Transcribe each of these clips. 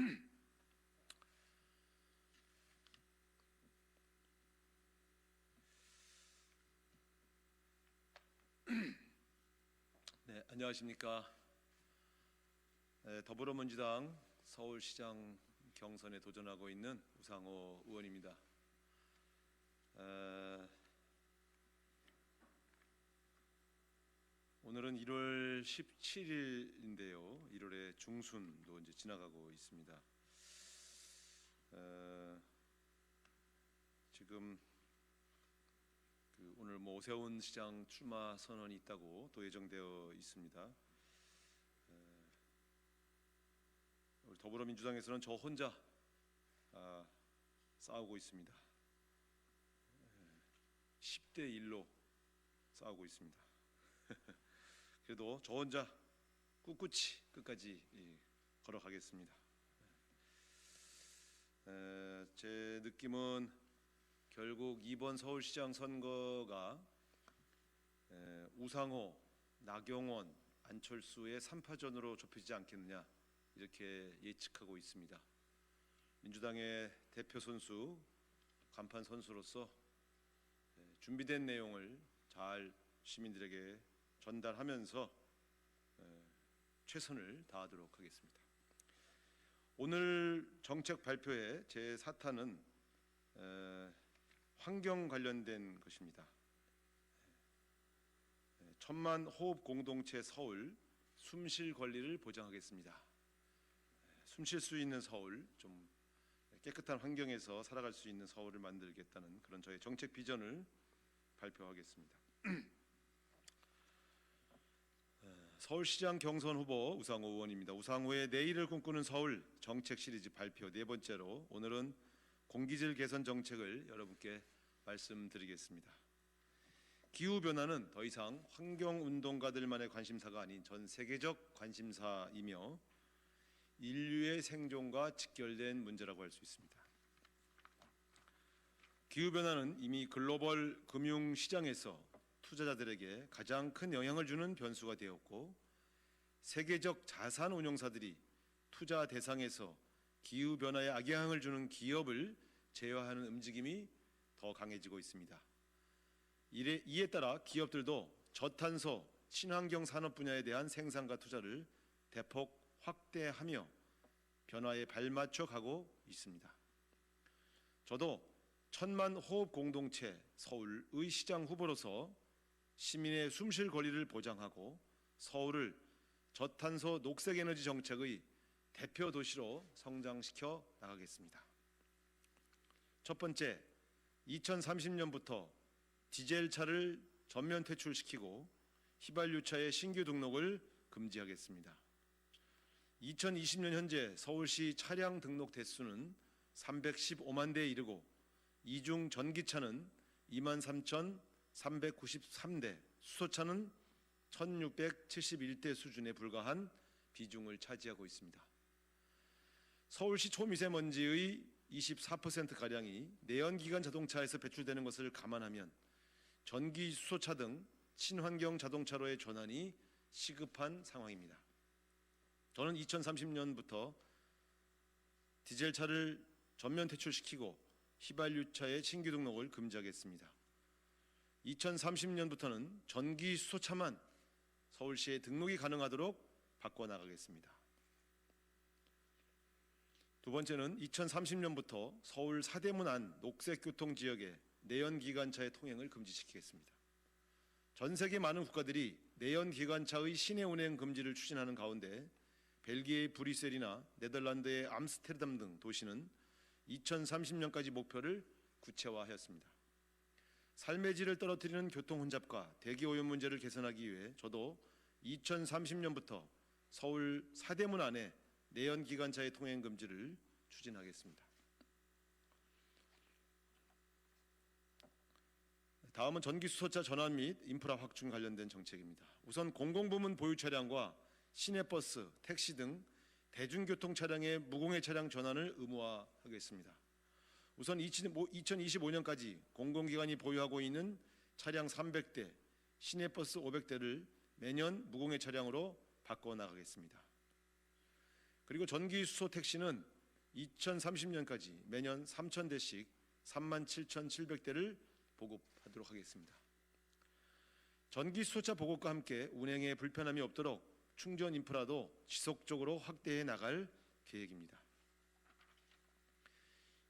네, 안녕하십니까. 네, 더불어민주당 서울시장 경선에 도전하고 있는 우상호 의원입니다. 에, 오늘은 1월 17일인데요. 1월의 중순도 이제 지나가고 있습니다. 에, 지금 그 오늘 뭐 오세훈 시장 출마 선언이 있다고 또 예정되어 있습니다. 에, 우리 더불어민주당에서는 저 혼자 아, 싸우고 있습니다. 에, 10대 1로 싸우고 있습니다. 그래도 저 혼자 꿋꿋이 끝까지 이, 걸어가겠습니다. 에, 제 느낌은 결국 이번 서울시장 선거가 에, 우상호, 나경원, 안철수의 3파전으로 좁혀지지 않겠느냐 이렇게 예측하고 있습니다. 민주당의 대표 선수, 간판 선수로서 에, 준비된 내용을 잘 시민들에게 전달하면서 에, 최선을 다하도록 하겠습니다. 오늘 정책 발표의 제 4탄은 환경 관련된 것입니다. 에, 천만 호흡 공동체 서울 숨쉴 권리를 보장하겠습니다. 숨 쉴 수 있는 서울 좀 깨끗한 환경에서 살아갈 수 있는 서울을 만들겠다는 그런 저의 정책 비전을 발표하겠습니다. 에, 서울시장 경선 후보 우상호 의원입니다. 우상호의 내일을 꿈꾸는 서울 정책 시리즈 발표 네 번째로 오늘은 공기질 개선 정책을 여러분께 말씀드리겠습니다. 기후 변화는 더 이상 환경 운동가들만의 관심사가 아닌 전 세계적 관심사이며 인류의 생존과 직결된 문제라고 할 수 있습니다. 기후 변화는 이미 글로벌 금융 시장에서 투자자들에게 가장 큰 영향을 주는 변수가 되었고 세계적 자산 운용사들이 투자 대상에서 기후 변화에 악영향을 주는 기업을 제어하는 움직임이 더 강해지고 있습니다. 이에, 이에 따라 기업들도 저탄소 친환경 산업 분야에 대한 생산과 투자를 대폭 확대하며 변화에 발맞춰 가고 있습니다. 저도 천만 호흡 공동체 서울의 시장 후보로서 시민의 숨쉴 권리를 보장하고 서울을 저탄소 녹색 에너지 정책의 대표 도시로 성장시켜 나가겠습니다. 첫 번째, 2030년부터 디젤 차를 전면 퇴출시키고 휘발유차의 신규 등록을 금지하겠습니다. 2020년 현재 서울시 차량 등록 대수는 315만 대에 이르고 이중 전기차는 23,393대, 수소차는 1,671대 수준에 불과한 비중을 차지하고 있습니다. 서울시 초미세먼지의 24% 가량이 내연기관 자동차에서 배출되는 것을 감안하면 전기 수소차 등 친환경 자동차로의 전환이 시급한 상황입니다. 저는 2030년부터 디젤차를 전면 퇴출시키고 휘발유차의 신규 등록을 금지하겠습니다. 2030년부터는 전기 수소차만 서울시에 등록이 가능하도록 바꿔 나가겠습니다. 두 번째는 2030년부터 서울 사대문 안 녹색 교통 지역에 내연 기관차의 통행을 금지시키겠습니다. 전 세계 많은 국가들이 내연 기관차의 시내 운행 금지를 추진하는 가운데 벨기에의 브뤼셀이나 네덜란드의 암스테르담 등 도시는 2030년까지 목표를 구체화하였습니다. 삶의 질을 떨어뜨리는 교통 혼잡과 대기 오염 문제를 개선하기 위해 저도 2030년부터 서울 사대문 안에 내연 기관차의 통행 금지를 추진하겠습니다. 다음은 전기 수소차 전환 및 인프라 확충 관련된 정책입니다. 우선 공공부문 보유 차량과 시내버스, 택시 등 대중교통 차량의 무공해 차량 전환을 의무화하겠습니다. 우선 2025년까지 공공기관이 보유하고 있는 차량 300대, 시내버스 500대를 매년 무공해 차량으로 바꿔 나가겠습니다. 그리고 전기 수소 택시는 2030년까지 매년 3,000대씩 37,700대를 보급하도록 하겠습니다. 전기 수소차 보급과 함께 운행에 불편함이 없도록 충전 인프라도 지속적으로 확대해 나갈 계획입니다.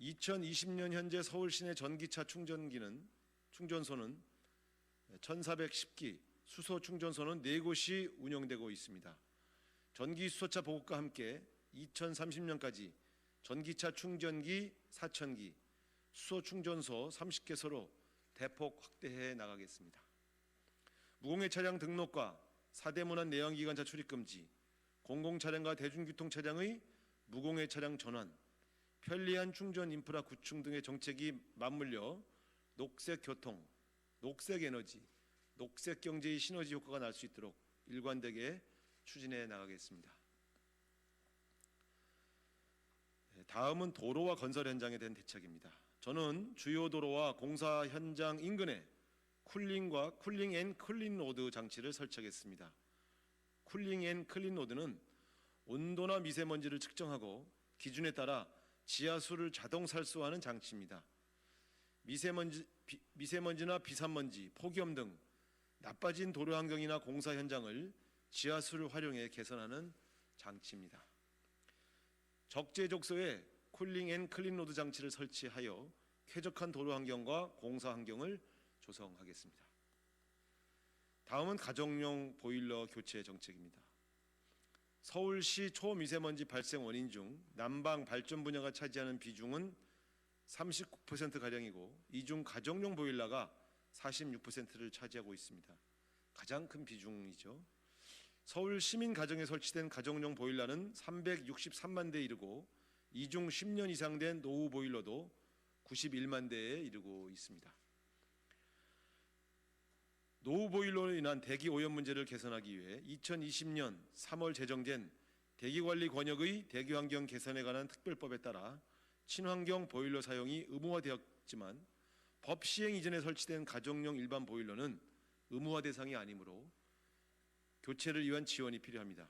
2020년 현재 서울 시내 전기차 충전기는 충전소는 1,410기, 수소 충전소는 4곳이 운영되고 있습니다. 전기 수소차 보급과 함께 2030년까지 전기차 충전기 4,000기, 수소 충전소 30개소로 대폭 확대해 나가겠습니다. 무공해 차량 등록과 사대문안 내연기관차 출입 금지, 공공 차량과 대중교통 차량의 무공해 차량 전환, 편리한 충전 인프라 구축 등의 정책이 맞물려 녹색 교통, 녹색 에너지, 녹색 경제의 시너지 효과가 날 수 있도록 일관되게 추진해 나가겠습니다. 네, 다음은 도로와 건설 현장에 대한 대책입니다. 저는 주요 도로와 공사 현장 인근에 쿨링과 쿨링 앤 클린 로드 장치를 설치하겠습니다. 쿨링 앤 클린 로드는 온도나 미세먼지를 측정하고 기준에 따라 지하수를 자동 살수하는 장치입니다. 미세먼지, 비, 미세먼지나 비산먼지, 폭염 등 나빠진 도로 환경이나 공사 현장을 지하수를 활용해 개선하는 장치입니다. 적재적소에 쿨링 앤 클린 로드 장치를 설치하여 쾌적한 도로 환경과 공사 환경을 조성하겠습니다. 다음은 가정용 보일러 교체 정책입니다. 서울시 초미세먼지 발생 원인 중 난방 발전 분야가 차지하는 비중은 39% 가량이고 이 중 가정용 보일러가 46%를 차지하고 있습니다. 가장 큰 비중이죠. 서울 시민 가정에 설치된 가정용 보일러는 363만 대에 이르고 이 중 10년 이상 된 노후 보일러도 91만 대에 이르고 있습니다. 노후 보일러로 인한 대기 오염 문제를 개선하기 위해 2020년 3월 제정된 대기관리 권역의 대기환경 개선에 관한 특별법에 따라 친환경 보일러 사용이 의무화되었지만 법 시행 이전에 설치된 가정용 일반 보일러는 의무화 대상이 아니므로 교체를 위한 지원이 필요합니다.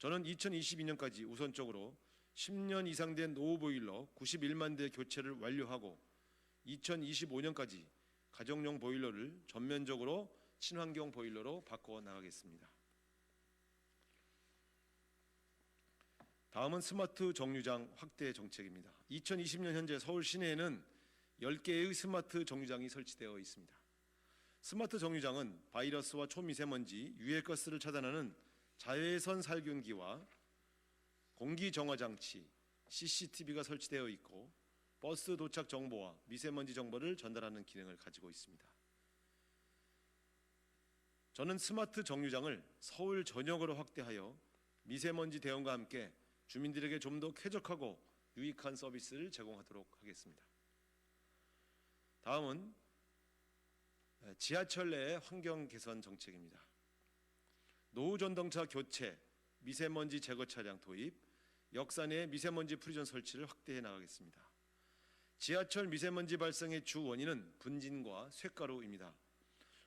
저는 2022년까지 우선적으로 10년 이상 된 노후 보일러 91만 대 교체를 완료하고 2025년까지 가정용 보일러를 전면적으로 친환경 보일러로 바꿔 나가겠습니다. 다음은 스마트 정류장 확대 정책입니다. 2020년 현재 서울 시내에는 10개의 스마트 정류장이 설치되어 있습니다. 스마트 정류장은 바이러스와 초미세먼지, 유해가스를 차단하는 자외선 살균기와 공기 정화 장치, CCTV가 설치되어 있고 버스 도착 정보와 미세먼지 정보를 전달하는 기능을 가지고 있습니다. 저는 스마트 정류장을 서울 전역으로 확대하여 미세먼지 대응과 함께 주민들에게 좀 더 쾌적하고 유익한 서비스를 제공하도록 하겠습니다. 다음은 지하철 내 환경 개선 정책입니다. 노후 전동차 교체, 미세먼지 제거 차량 도입, 역사 내 미세먼지 프리전 설치를 확대해 나가겠습니다. 지하철 미세먼지 발생의 주 원인은 분진과 쇳가루입니다.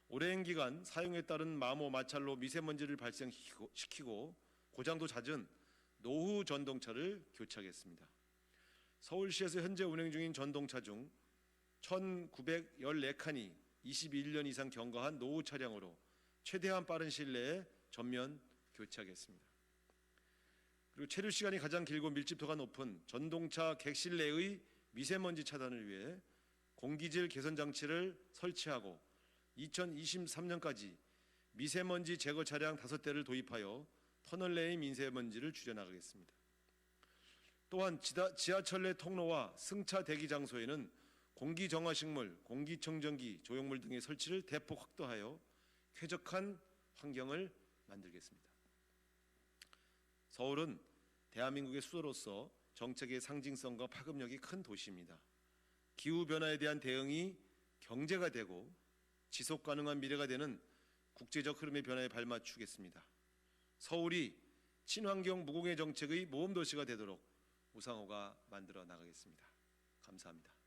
오랜 기간 사용에 따른 마모 마찰로 미세먼지를 발생시키고 고장도 잦은 노후 전동차를 교체하겠습니다. 서울시에서 현재 운행 중인 전동차 중 1,914칸이 21년 이상 경과한 노후 차량으로 최대한 빠른 시일 내에 전면 교체하겠습니다. 그리고 체류 시간이 가장 길고 밀집도가 높은 전동차 객실 내의 미세먼지 차단을 위해 공기질 개선 장치를 설치하고 2023년까지 미세먼지 제거 차량 5대를 도입하여 터널 내의 미세먼지를 줄여나가겠습니다. 또한 지하철 내 통로와 승차 대기 장소에는 공기 정화식물, 공기청정기, 조형물 등의 설치를 대폭 확대하여 쾌적한 환경을 만들겠습니다. 서울은 대한민국의 수도로서 정책의 상징성과 파급력이 큰 도시입니다. 기후 변화에 대한 대응이 경제가 되고 지속 가능한 미래가 되는 국제적 흐름의 변화에 발맞추겠습니다. 서울이 친환경 무공해 정책의 모범 도시가 되도록 우상호가 만들어 나가겠습니다. 감사합니다.